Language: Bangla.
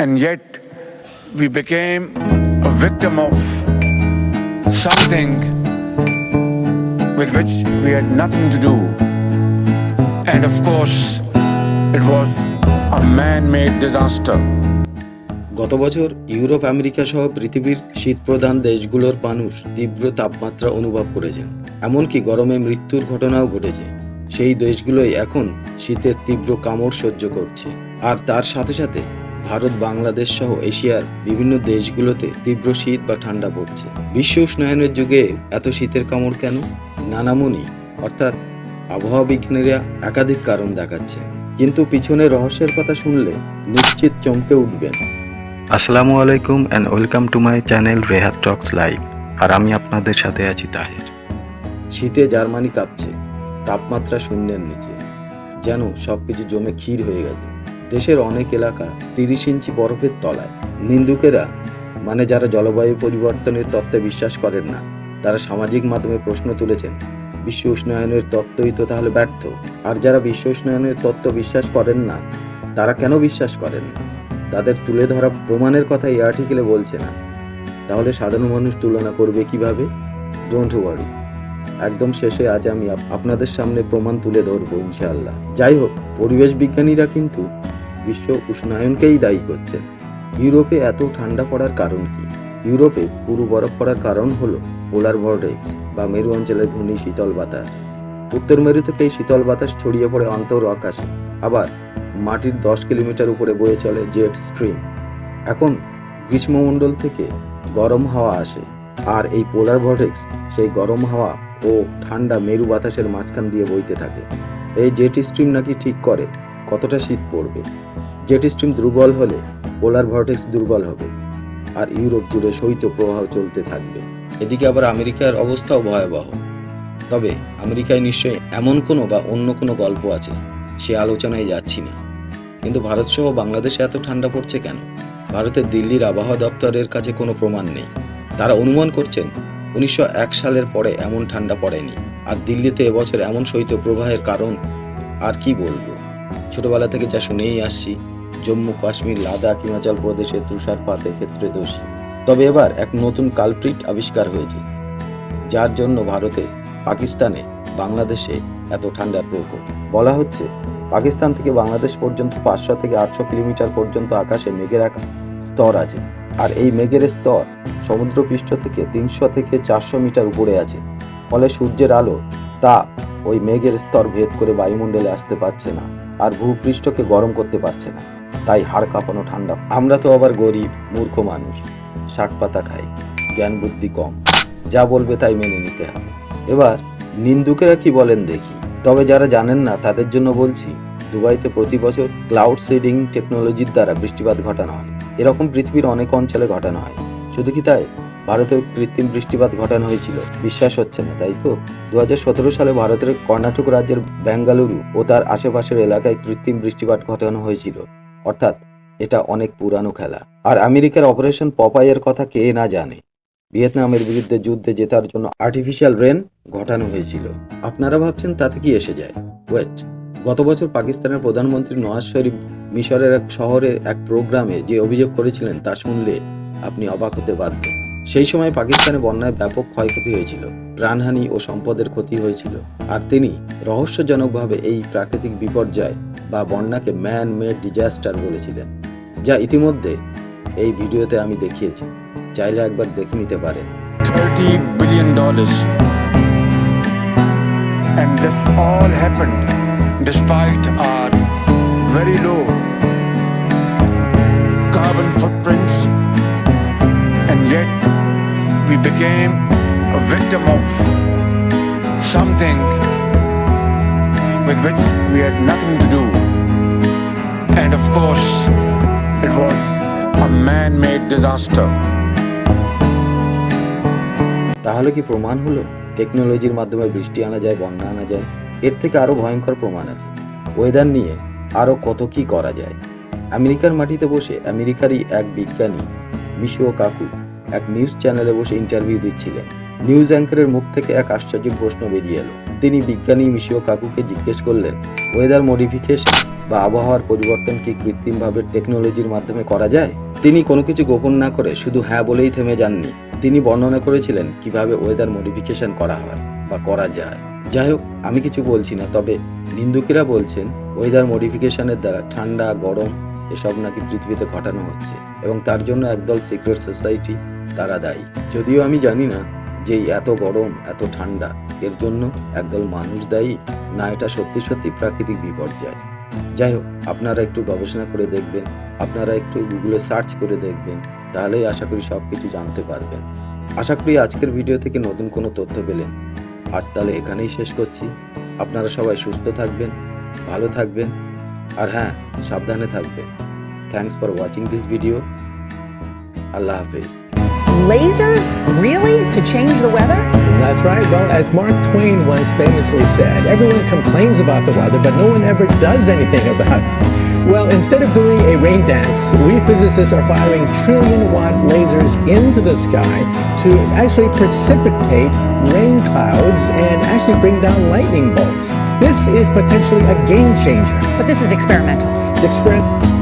and yet we became a victim of something with which we had nothing to do. And of course, it was a man made disaster. গত বছর ইউরোপ আমেরিকা সহ পৃথিবীর শীতপ্রধান দেশগুলোর মানুষ তীব্র তাপমাত্রা অনুভব করেছেন এমনকি গরমে মৃত্যুর ঘটনাও ঘটেছে সেই দেশগুলোই এখন শীতের তীব্র কামড় সহ্য করছে আর তার সাথে সাথে ভারত বাংলাদেশ সহ এশিয়ার বিভিন্ন দেশগুলোতে তীব্র শীত বা ঠান্ডা পড়ছে। বিশ্ব উষ্ণায়নের যুগে এত শীতের কামড় কেন? নানামুনি অর্থাৎ আবহাওয়া বিজ্ঞানীরা একাধিক কারণ দেখাচ্ছে। কিন্তু পিছনে রহস্যের কথা শুনলে নিশ্চিত চমকে উঠবেন। আসসালামু আলাইকুম and welcome to my channel Rehat talks live আর আমি আপনাদের সাথে আছি তাহের। শীতে জার্মানি কাঁপছে তাপমাত্রা শূন্যের নিচে। যেন সবকিছু জমে ক্ষীর হয়ে গেছে। দেশের অনেক এলাকা তিরিশ ইঞ্চি বরফের তলায়। নিন্দুকেরা মানে যারা জলবায়ু পরিবর্তনের তত্ত্বে বিশ্বাস করেন না, তারা সামাজিক মাধ্যমে প্রশ্ন তুলেছেন, বিশ্ব উষ্ণায়নের তত্ত্বই তো তাহলে ব্যর্থ? আর যারা বিশ্ব উষ্ণায়নের তত্ত্ব বিশ্বাস করেন না, তারা কেন বিশ্বাস করেন না? তাদের তুলে ধরা প্রমাণের কথা এই আর্টিকেলে বলছে না। তাহলে সাধারণ মানুষ তুলনা করবে কীভাবে? ডোন্ট ওয়ারি একদম শেষে আজ আমি আপনাদের সামনে প্রমাণ তুলে ধরবো ইনশাআল্লাহ। যাই হোক, পরিবেশ বিজ্ঞানীরা কিন্তু বিশ্ব উষ্ণায়নকেই দায়ী করছেন ইউরোপে এত ঠান্ডা পড়ার কারণ কি? ইউরোপে পুরো বরফ পড়ার কারণ হলো পোলার ভর্টেক্স বা মেরু অঞ্চলের ঘূর্ণি শীতল বাতাস। উত্তর মেরু থেকে এই শীতল বাতাস ছড়িয়ে পড়ে অন্তর আকাশে। আবার মাটির দশ কিলোমিটার উপরে বয়ে চলে জেট স্ট্রিম। এখন গ্রীষ্মমণ্ডল থেকে গরম হাওয়া আসে। আর এই পোলার ভর্টেক্স সেই গরম হাওয়া ও ঠান্ডা মেরু বাতাসের মাঝখান দিয়ে বইতে থাকে। এই জেট স্ট্রিম নাকি ঠিক করে? কতটা শীত পড়বে? জেট স্ট্রিম দুর্বল হলে পোলার ভর্টেক্স দুর্বল হবে আর ইউরোপ জুড়ে শৈত্য প্রবাহ চলতে থাকবে। এদিকে আবার আমেরিকার অবস্থাও ভয়াবহ। তবে আমেরিকায় নিশ্চয়ই এমন কোনো বা অন্য কোনো গল্প আছে, সে আলোচনায় যাচ্ছি না। কিন্তু ভারত সহ বাংলাদেশে এত ঠান্ডা পড়ছে কেন? ভারতের দিল্লির আবহাওয়া দপ্তরের কাছে কোনো প্রমাণ নেই। তারা অনুমান করছেন, উনিশশো এক সালের পরে এমন ঠান্ডা পড়েনি। আর দিল্লিতে এবছর এমন শৈত্য প্রবাহের কারণ আর কি বলব? ছোটবেলা থেকে যা শুনেই আসছি, জম্মু, কাশ্মীর, লাদাখ, হিমাচল প্রদেশে তুষারপাতের ক্ষেত্রে দোষী। তবে এবার এক নতুন কালপ্রিট আবিষ্কার হয়েছে, যার জন্য ভারতে, পাকিস্তানে, বাংলাদেশে এত ঠান্ডার প্রকোপ। বলা হচ্ছে, পাকিস্তান থেকে বাংলাদেশ পর্যন্ত পাঁচশো থেকে আটশো কিলোমিটার পর্যন্ত আকাশে মেঘের এক স্তর আছে, আর এই মেঘের স্তর সমুদ্রপৃষ্ঠ থেকে তিনশো থেকে চারশো মিটার উপরে আছে। ফলে সূর্যের আলো তা ওই মেঘের স্তর ভেদ করে বায়ুমণ্ডলে আসতে পারছে না আর ভূপৃষ্ঠকে গরম করতে পারছে না। তাই হাড় কাঁপানো ঠান্ডা। আমরা তো আবার গরিব, মূর্খ মানুষ। শাক পাতা খাই, জ্ঞান বুদ্ধি কম। যা বলবে তাই মেনে নিতে হবে। এবার নিন্দুকেরা কি বলেন দেখি। তবে যারা জানেন না, তাদের জন্য বলছি, দুবাইতে প্রতি বছর ক্লাউড সিডিং টেকনোলজির দ্বারা বৃষ্টিপাত ঘটানো হয়। এরকম পৃথিবীর অনেক অঞ্চলে ঘটানো হয়। শুধু কি তাই? ভারতেও কৃত্রিম বৃষ্টিপাত ঘটানো হয়েছিল। বিশ্বাস হচ্ছে না, তাই তো? দু হাজার সতেরো সালে ভারতের কর্ণাটক রাজ্যের বেঙ্গালুরু ও তার আশেপাশের এলাকায় কৃত্রিম বৃষ্টিপাত ঘটানো হয়েছিল। অর্থাৎ এটা অনেক পুরানো খেলা। আর আমেরিকার অপারেশন পপাইয়ের কথা কে না জানে? ভিয়েতনামের বিরুদ্ধে যুদ্ধে জেতার জন্য আর্টিফিশিয়াল রেন ঘটানো হয়েছিল। আপনারা ভাবছেন তাতে কি এসে যায়? ওয়েট, গত বছর পাকিস্তানের প্রধানমন্ত্রী নওয়াজ শরীফ মিশরের এক শহরে এক প্রোগ্রামে যে অভিযোগ করেছিলেন তা শুনলে আপনি অবাক হতে বাধ্য। সেই সময় পাকিস্তানে বন্যায় ব্যাপক ক্ষয়ক্ষতি হয়েছিল, প্রাণহানি ও সম্পদের ক্ষতি হয়েছিল। আর তিনি রহস্যজনকভাবে এই প্রাকৃতিক বিপর্যয় বা বন্যাকে ম্যান মেড ডিজাস্টার বলেছিলেন, যা ইতিমধ্যে এই ভিডিওতে আমি দেখিয়েছি। চাইলে একবার দেখে নিতে পারেন। $30 billion. And this all happened despite our we became a victim of something with which we had nothing to do. And of course, it was a man made disaster. তাহলে কি প্রমাণ হলো টেকনোলজির মাধ্যমে বৃষ্টি আনা যায় বন্যা আনা যায় এর থেকে আরও ভয়ঙ্কর প্রমাণ আছে ওয়েদার নিয়ে আরও কত কি করা যায় আমেরিকার মাটিতে বসে আমেরিকারই এক বিজ্ঞানী মিশিও কাকু এক নিউজ চ্যানেলে বসে ইন্টারভিউ দিচ্ছিলেন। নিউজ অ্যাঙ্কারের মুখ থেকে এক আশ্চর্য প্রশ্ন বেরিয়ে এলো। তিনি বিজ্ঞানী মিশিও কাকুকে জিজ্ঞেস করলেন ওয়েদার মডিফিকেশন বা আবহাওয়ার পরিবর্তন কি কৃত্রিমভাবে টেকনোলজির মাধ্যমে করা যায়? তিনি কোনো কিছু গোপন না করে শুধু হ্যাঁ বলেই থেমে যাননি। তিনি বর্ণনা করেছিলেন কীভাবে ওয়েদার মডিফিকেশন করা হয় বা করা যায়। যাই হোক, আমি কিছু বলছি না, তবে নিন্দুকেরা বলছেন ওয়েদার মডিফিকেশনের দ্বারা ঠান্ডা, গরম, এসব নাকি পৃথিবীতে ঘটানো হচ্ছে এবং তার জন্য একদল সিক্রেট সোসাইটি তারা দায়ী। যদিও আমি জানি না যে এত গরম, এত ঠান্ডা, এর জন্য একদল মানুষ দায়ী, না এটা সত্যি সত্যি প্রাকৃতিক বিপর্যয়। যাই হোক, আপনারা একটু গবেষণা করে দেখবেন, আপনারা একটু গুগলে সার্চ করে দেখবেন, তাহলেই আশা করি সব কিছু জানতে পারবেন। আশা করি আজকের ভিডিও থেকে নতুন কোনো তথ্য পেলেন। আজ তাহলে এখানেই শেষ করছি। আপনারা সবাই সুস্থ থাকবেন, ভালো থাকবেন, আর হ্যাঁ সাবধানে থাকবেন। Thanks for watching this video আল্লাহ হাফেজ। Lasers? Really? To change the weather? That's right. Well, as Mark Twain once famously said, everyone complains about the weather, but no one ever does anything about it. Well, instead of doing a rain dance, we physicists are firing trillion watt lasers into the sky to actually precipitate rain clouds and actually bring down lightning bolts. This is potentially a game changer. But this is experimental. It's experiment.